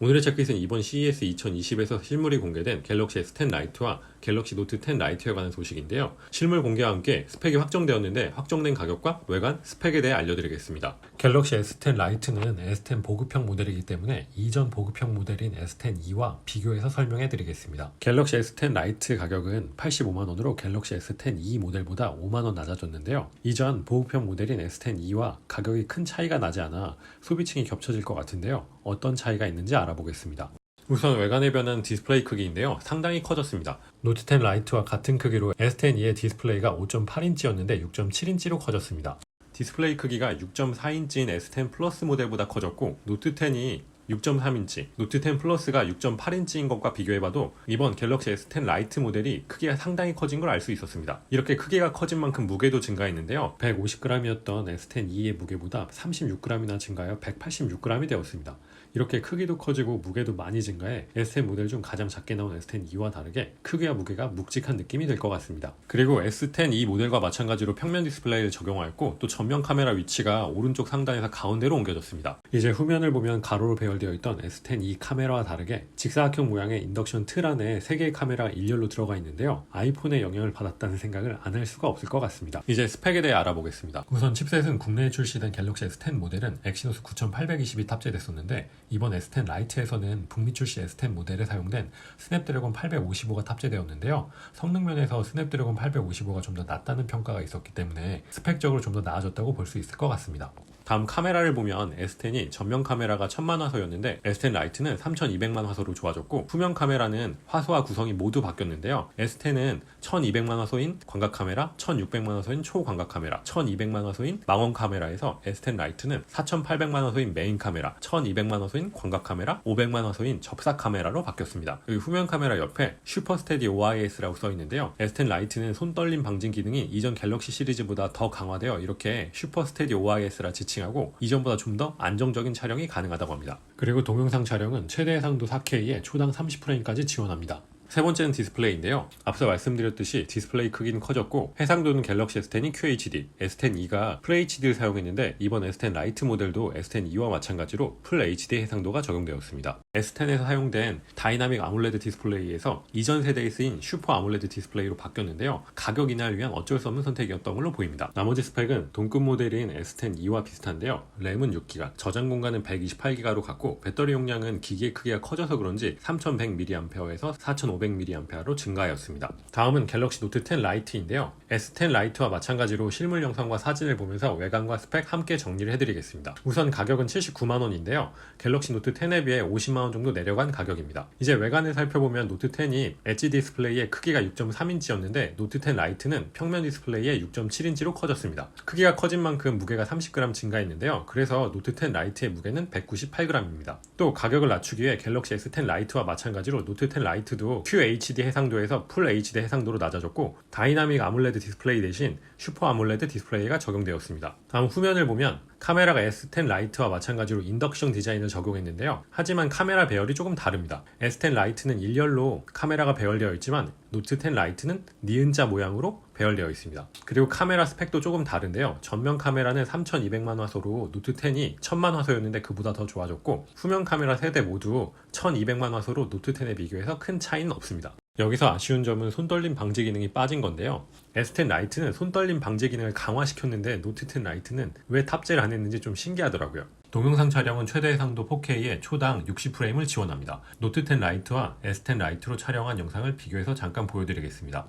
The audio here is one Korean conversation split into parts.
오늘의 체크잇은 이번 CES 2020에서 실물이 공개된 갤럭시 S10 라이트와 갤럭시 노트 10 라이트에 관한 소식인데요. 실물 공개와 함께 스펙이 확정되었는데 확정된 가격과 외관, 스펙에 대해 알려드리겠습니다. 갤럭시 S10 라이트는 S10 보급형 모델이기 때문에 이전 보급형 모델인 S10e와 비교해서 설명해 드리겠습니다. 갤럭시 S10 라이트 가격은 85만원으로 갤럭시 S10e 모델보다 5만원 낮아졌는데요. 이전 보급형 모델인 S10e와 가격이 큰 차이가 나지 않아 소비층이 겹쳐질 것 같은데요. 어떤 차이가 있는지 알아보겠습니다. 우선 외관의 변은 디스플레이 크기인데요. 상당히 커졌습니다. 노트 10 라이트와 같은 크기로 S10e의 디스플레이가 5.8인치였는데 6.7인치로 커졌습니다. 디스플레이 크기가 6.4인치인 S10 플러스 모델보다 커졌고 노트 10이 6.3인치, 노트 10 플러스가 6.8인치인 것과 비교해봐도 이번 갤럭시 S10 라이트 모델이 크기가 상당히 커진 걸 알 수 있었습니다. 이렇게 크기가 커진 만큼 무게도 증가했는데요. 150g이었던 S10e의 무게보다 36g이나 증가하여 186g이 되었습니다. 이렇게 크기도 커지고 무게도 많이 증가해 S10 모델 중 가장 작게 나온 S10e와 다르게 크기와 무게가 묵직한 느낌이 될 것 같습니다. 그리고 S10e 모델과 마찬가지로 평면 디스플레이를 적용하였고 또 전면 카메라 위치가 오른쪽 상단에서 가운데로 옮겨졌습니다. 이제 후면을 보면 가로로 배열되어 있던 S10e 카메라와 다르게 직사각형 모양의 인덕션 틀 안에 3개의 카메라가 일렬로 들어가 있는데요. 아이폰의 영향을 받았다는 생각을 안 할 수가 없을 것 같습니다. 이제 스펙에 대해 알아보겠습니다. 우선 칩셋은 국내에 출시된 갤럭시 S10 모델은 엑시노스 9820이 탑재됐었는데 이번 S10 라이트에서는 북미 출시 S10 모델에 사용된 스냅드래곤 855가 탑재되었는데요. 성능 면에서 스냅드래곤 855가 좀 더 낫다는 평가가 있었기 때문에 스펙적으로 좀 더 나아졌다고 볼 수 있을 것 같습니다. 다음 카메라를 보면 S10이 전면 카메라가 1000만 화소였는데 S10 라이트는 3200만 화소로 좋아졌고 후면 카메라는 화소와 구성이 모두 바뀌었는데요. S10은 1200만 화소인 광각 카메라, 1600만 화소인 초광각 카메라, 1200만 화소인 망원 카메라에서 S10 라이트는 4800만 화소인 메인 카메라, 1200만 화소인 광각 카메라, 500만 화소인 접사 카메라로 바뀌었습니다. 그 후면 카메라 옆에 슈퍼 스테디 OIS라고 써 있는데요. S10 라이트는 손떨림 방진 기능이 이전 갤럭시 시리즈보다 더 강화되어 이렇게 슈퍼 스테디 OIS라 지칭 하고 이전보다 좀 더 안정적인 촬영이 가능하다고 합니다. 그리고 동영상 촬영은 최대 해상도 4K에 초당 30프레임까지 지원합니다. 세 번째는 디스플레이인데요. 앞서 말씀드렸듯이 디스플레이 크기는 커졌고 해상도는 갤럭시 S10이 QHD, S10e가 FHD를 사용했는데 이번 S10 라이트 모델도 S10e와 마찬가지로 풀 HD 해상도가 적용되었습니다. S10에서 사용된 다이나믹 아몰레드 디스플레이에서 이전 세대에 쓰인 슈퍼 아몰레드 디스플레이로 바뀌었는데요. 가격 인하를 위한 어쩔 수 없는 선택이었던 걸로 보입니다. 나머지 스펙은 동급 모델인 S10e와 비슷한데요. 램은 6기가, 저장 공간은 128기가로 갖고 배터리 용량은 기기의 크기가 커져서 그런지 3100mAh에서 4500mAh로 증가하였습니다. 다음은 갤럭시 노트 10 라이트인데요. S10 라이트와 마찬가지로 실물 영상과 사진을 보면서 외관과 스펙 함께 정리를 해드리겠습니다. 우선 가격은 79만원인데요. 갤럭시 노트 10에 비해 50만원 정도 내려간 가격입니다. 이제 외관을 살펴보면 노트 10이 엣지 디스플레이의 크기가 6.3인치였는데 노트 10 라이트는 평면 디스플레이에 6.7인치로 커졌습니다. 크기가 커진 만큼 무게가 30g 증가했는데요. 그래서 노트 10 라이트의 무게는 198g입니다. 또 가격을 낮추기 위해 갤럭시 S10 라이트와 마찬가지로 노트 10 라이트도 QHD 해상도에서 풀 HD 해상도로 낮아졌고 다이나믹 아몰레드 디스플레이 대신 슈퍼 아몰레드 디스플레이가 적용되었습니다. 다음 후면을 보면 카메라가 S10 라이트와 마찬가지로 인덕션 디자인을 적용했는데요. 하지만 카메라 배열이 조금 다릅니다. S10 라이트는 일렬로 카메라가 배열되어 있지만 노트 10 라이트는 니은자 모양으로 배열되어 있습니다. 그리고 카메라 스펙도 조금 다른데요. 전면 카메라는 3200만 화소로 노트 10이 1000만 화소였는데 그보다 더 좋아졌고 후면 카메라 세대 모두 1200만 화소로 노트 10에 비교해서 큰 차이는 없습니다. 여기서 아쉬운 점은 손떨림 방지 기능이 빠진 건데요. S10 라이트는 손떨림 방지 기능을 강화시켰는데 노트 10 라이트는 왜 탑재를 안 했는지 좀 신기하더라고요. 동영상 촬영은 최대 해상도 4K에 초당 60프레임을 지원합니다. 노트 10 라이트와 S10 라이트로 촬영한 영상을 비교해서 잠깐 보여드리겠습니다.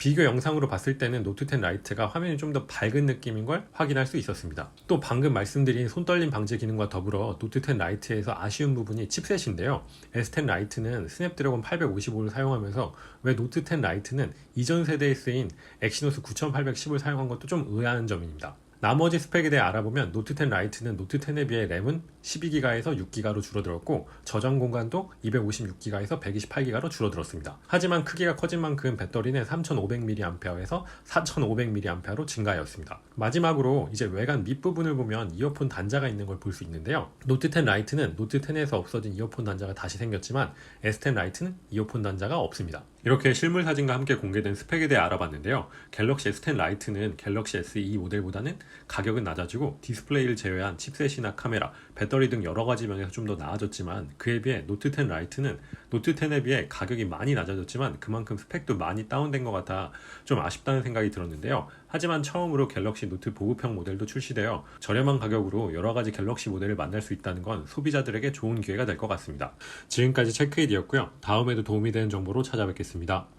비교 영상으로 봤을 때는 노트 10 라이트가 화면이 좀 더 밝은 느낌인 걸 확인할 수 있었습니다. 또 방금 말씀드린 손떨림 방지 기능과 더불어 노트 10 라이트에서 아쉬운 부분이 칩셋인데요. S10 라이트는 스냅드래곤 855를 사용하면서 왜 노트 10 라이트는 이전 세대에 쓰인 엑시노스 9810을 사용한 것도 좀 의아한 점입니다. 나머지 스펙에 대해 알아보면 노트 10 라이트는 노트 10에 비해 램은 12기가에서 6기가로 줄어들었고 저장 공간도 256기가에서 128기가로 줄어들었습니다. 하지만 크기가 커진 만큼 배터리는 3500mAh에서 4500mAh로 증가하였습니다. 마지막으로 이제 외관 밑부분을 보면 이어폰 단자가 있는 걸 볼 수 있는데요. 노트 10 라이트는 노트 10에서 없어진 이어폰 단자가 다시 생겼지만 S10 라이트는 이어폰 단자가 없습니다. 이렇게 실물 사진과 함께 공개된 스펙에 대해 알아봤는데요. 갤럭시 S10 라이트는 갤럭시 SE 모델보다는 가격은 낮아지고 디스플레이를 제외한 칩셋이나 카메라, 배터리 등 여러 가지 면에서 좀 더 나아졌지만 그에 비해 노트 10 라이트는 노트 10에 비해 가격이 많이 낮아졌지만 그만큼 스펙도 많이 다운된 것 같아 좀 아쉽다는 생각이 들었는데요. 하지만 처음으로 갤럭시 노트 보급형 모델도 출시되어 저렴한 가격으로 여러 가지 갤럭시 모델을 만날 수 있다는 건 소비자들에게 좋은 기회가 될 것 같습니다. 지금까지 체크잇이었고요. 다음에도 도움이 되는 정보로 찾아뵙겠습니다.